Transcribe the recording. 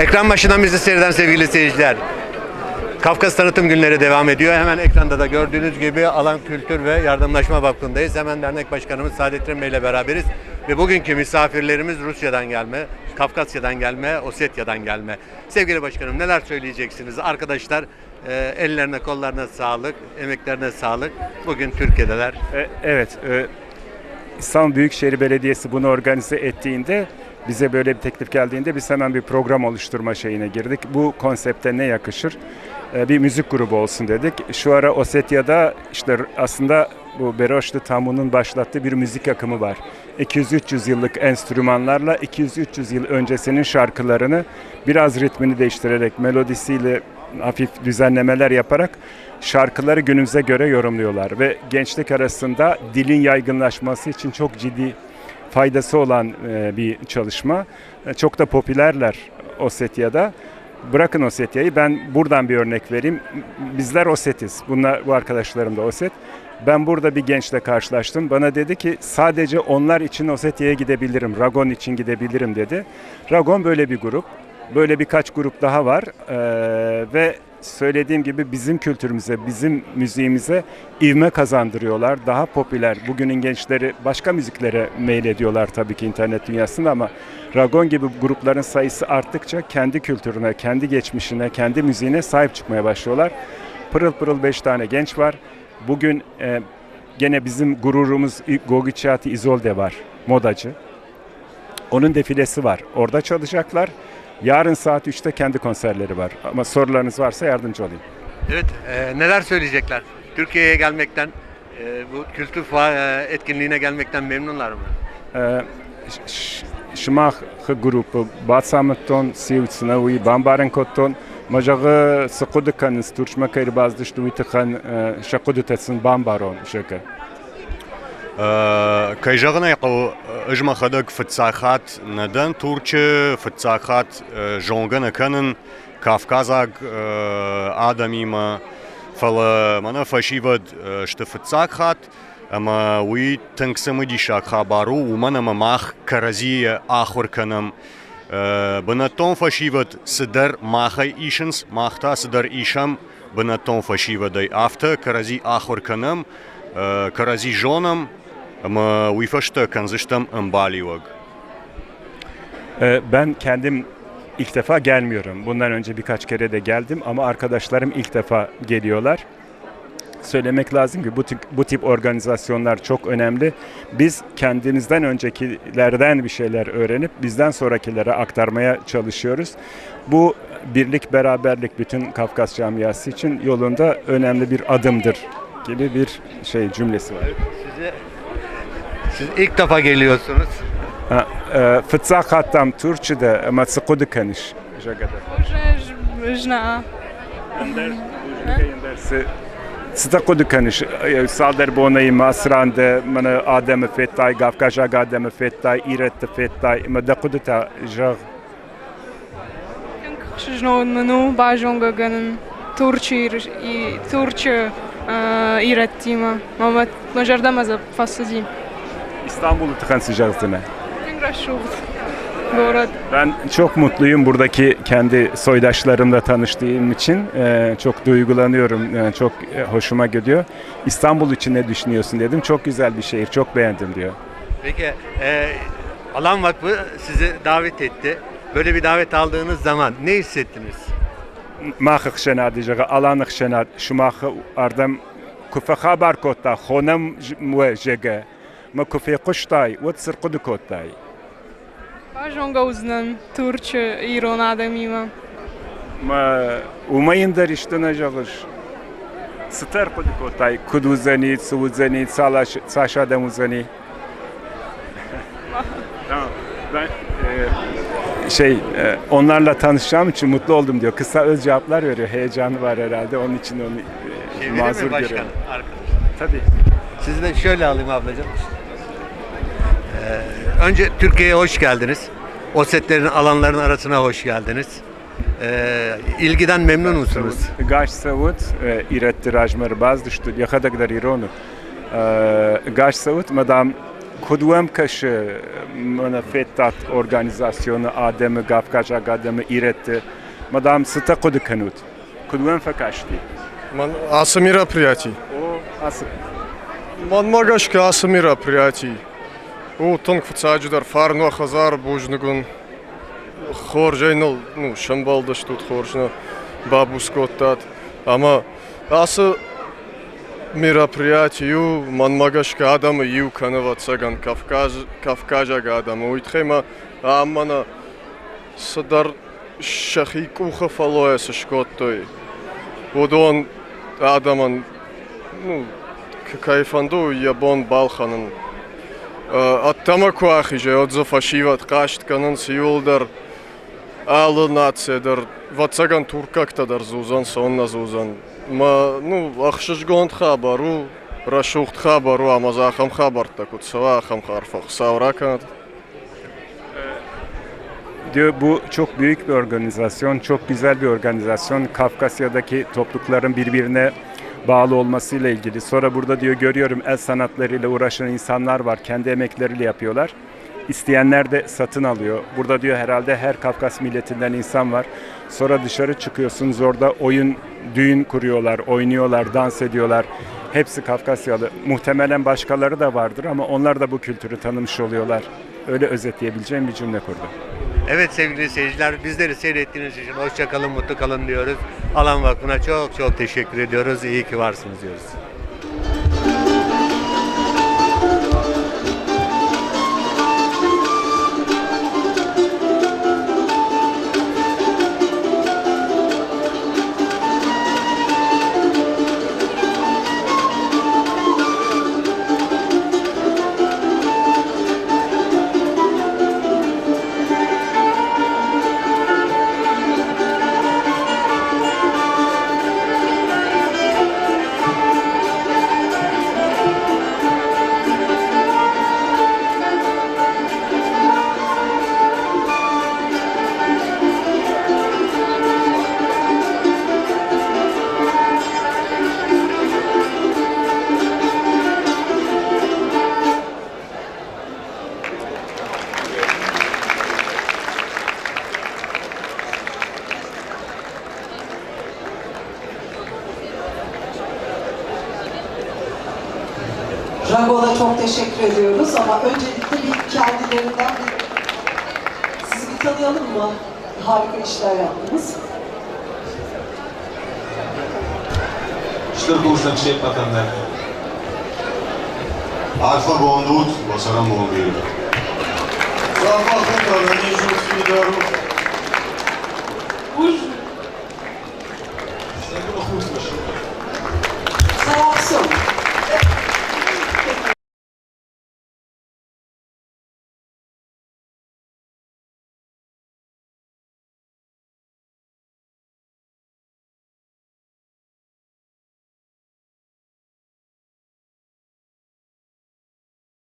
Ekran başından bizi seyreden sevgili seyirciler. Kafkas Tanıtım Günleri devam ediyor. Hemen ekranda da gördüğünüz gibi Alan Kültür ve Yardımlaşma Vakfı'ndayız. Hemen dernek başkanımız Saadettin Bey ile beraberiz. Ve bugünkü misafirlerimiz Rusya'dan gelme, Kafkasya'dan gelme, Osetya'dan gelme. Sevgili başkanım neler söyleyeceksiniz? Arkadaşlar e, ellerine kollarına sağlık, emeklerine sağlık. Bugün Türkiye'deler. E, Evet, e, İstanbul Büyükşehir Belediyesi bunu organize ettiğinde bize böyle bir teklif geldiğinde biz hemen bir program oluşturma şeyine girdik. Bu konsepte ne yakışır? E, Bir müzik grubu olsun dedik. Şu ara Osetya'da işte aslında bu Beroşlu Tamu'nun başlattığı bir müzik akımı var. 200-300 yıllık enstrümanlarla 200-300 yıl öncesinin şarkılarını biraz ritmini değiştirerek, melodisiyle hafif düzenlemeler yaparak şarkıları günümüze göre yorumluyorlar ve gençlik arasında dilin yaygınlaşması için çok ciddi faydası olan e, bir çalışma. E, Çok da popülerler Osetya'da. Bırakın Osetya'yı ben buradan bir örnek vereyim. Bizler Osetiz. Bunlar bu arkadaşlarım da Oset. Ben burada bir gençle karşılaştım. Bana dedi ki sadece onlar için Osetya'ya gidebilirim. Ragon için gidebilirim dedi. Ragon böyle bir grup. Böyle birkaç grup daha var. Ee, ve söylediğim gibi bizim kültürümüze, bizim müziğimize ivme kazandırıyorlar. Daha popüler. Bugünün gençleri başka müziklere meylediyorlar tabii ki internet dünyasında ama Ragon gibi grupların sayısı arttıkça kendi kültürüne, kendi geçmişine, kendi müziğine sahip çıkmaya başlıyorlar. Pırıl pırıl beş tane genç var. Bugün e, gene bizim gururumuz Gogiçati İzolde var, modacı. Onun defilesi var. Orada çalacaklar. Yarın saat 3'te kendi konserleri var. Ama sorularınız varsa yardımcı olayım. Evet, e, neler söyleyecekler? Türkiye'ye gelmekten, e, bu kültür fa- e, etkinliğine gelmekten memnunlar mı? Е, ш- Шмах группы Бацамтон Сивцнави Бамбаренкотон Мажагы Сыкудыкан Стурчма Кайрбазды Штуитыхан Шакудытасын Бамбарон Шыка. Кайжагына яқыл ыжма хадак фыцахат надан турчы фыцахат жонгана канын Кавказаг адамима фала мана фашивад шты фыцахат ама уи тыңксымы дишак хабару умана мамах каразия ахур канам Бынатон фашивад сыдар махай ишынс махта сыдар ишам Бынатон фашивадай авто карази ахур канам карази karazi zhonëm, më uyfështë kënzıştëm ëmbalivëg. Ben kendim ilk defa gelmiyorum. Bundan önce birkaç kere de geldim ama arkadaşlarım ilk defa geliyorlar. Söylemek lazım ki bu tip, bu tip organizasyonlar çok önemli. Biz kendinizden öncekilerden bir şeyler öğrenip bizden sonrakilere aktarmaya çalışıyoruz. Bu birlik beraberlik bütün Kafkas camiası için yolunda önemli bir adımdır gibi bir şey cümlesi var. Size, siz ilk defa geliyorsunuz. E, Fıtsak hattam Türkçe'de ama sıkıdı kaniş. Jna. Sıkıdı kaniş. E, Sader bonayı masrande, bana Adem'i fettay, Gafkajag Adem'i fettay, İret'i fettay, ama da kuduta jağ. Jna onu, bajong gönnen. Turçir i Turçe ee, ürettiğime. Ama macarda mazı fasıcıyım. İstanbul'u tıkansayacağız değil mi? Doğru. Ben çok mutluyum buradaki kendi soydaşlarımla tanıştığım için. Ee, çok duygulanıyorum, ee, çok e, hoşuma gidiyor. İstanbul için ne düşünüyorsun dedim. Çok güzel bir şehir, çok beğendim diyor. Peki, e, Alan Vakfı sizi davet etti. Böyle bir davet aldığınız zaman ne hissettiniz? махах шена дижага аланах шена шумаха ардам куфа хабар котта хонам муэ жеге ма куфе куштай вот сыркуду коттай Ажонга узнам турчы ирон адам има ма умайындар иштана жагыш Сытар куду коттай куду зани цу зани салаш саша адам зани Tamam. Ben e, şey e, onlarla tanışacağım için mutlu oldum diyor. Kısa öz cevaplar veriyor. Heyecanı var herhalde. Onun için onu e, Çevirir mi mazur başkan? Arkadaş. Tabii. Sizi de şöyle alayım ablacığım. Ee, önce Türkiye'ye hoş geldiniz. Osetlerin alanların arasına hoş geldiniz. Ee, ilgiden memnun musunuz? Gash Savut, İret Tirajmer Bazdı Ştu, Yakada kadar İronu. Gash Savut, Madam kudłemkaś mana fetat organizasyonu ademi gavkaç agademi iretti. Madam sıta kudu kanut. Kudwem fekaşti. Man ası мероприятий. O ası. Man magaşka ası мероприятий. У тонк фцадждар фарно хазар бужнугун. Хоржайнал, ну, шамбалдаш тут хоржна. Бабускоттат. Ama ası мероприятию манмагашка адама юканава цаган кавказ кавказага адама. Уйтхема аммана садар шахикуха фалояса шкоттой удон адаман ну кайфанду ябон балханан. Аттамаку ахиже отзофашиват қашт канан сиюлдар. сиулдар алы нацедер вацаган туркактадар зузан сонна зузан ма ну ахшыш гонд хабару рашухт хабару амазахам хабарта кутсава хам харфах савраканат Diyor bu çok büyük bir organizasyon, çok güzel bir organizasyon. Kafkasya'daki toplulukların birbirine bağlı olmasıyla ilgili. Sonra burada diyor görüyorum el sanatlarıyla uğraşan insanlar var. Kendi emekleriyle yapıyorlar. İsteyenler de satın alıyor. Burada diyor herhalde her Kafkas milletinden insan var. Sonra dışarı çıkıyorsunuz orada oyun, düğün kuruyorlar, oynuyorlar, dans ediyorlar. Hepsi Kafkasyalı. Muhtemelen başkaları da vardır ama onlar da bu kültürü tanımış oluyorlar. Öyle özetleyebileceğim bir cümle kurdu. Evet sevgili seyirciler bizleri seyrettiğiniz için hoşça kalın, mutlu kalın diyoruz. Alan Vakfı'na çok çok teşekkür ediyoruz. İyi ki varsınız diyoruz. Rago'da çok teşekkür ediyoruz ama öncelikle bir kendilerinden bir sizi bir tanıyalım mı? Harika işler yaptınız. Штыркулсан шеп атандар. Альфа бондут, басарам бондир. Запахом, да, не жук,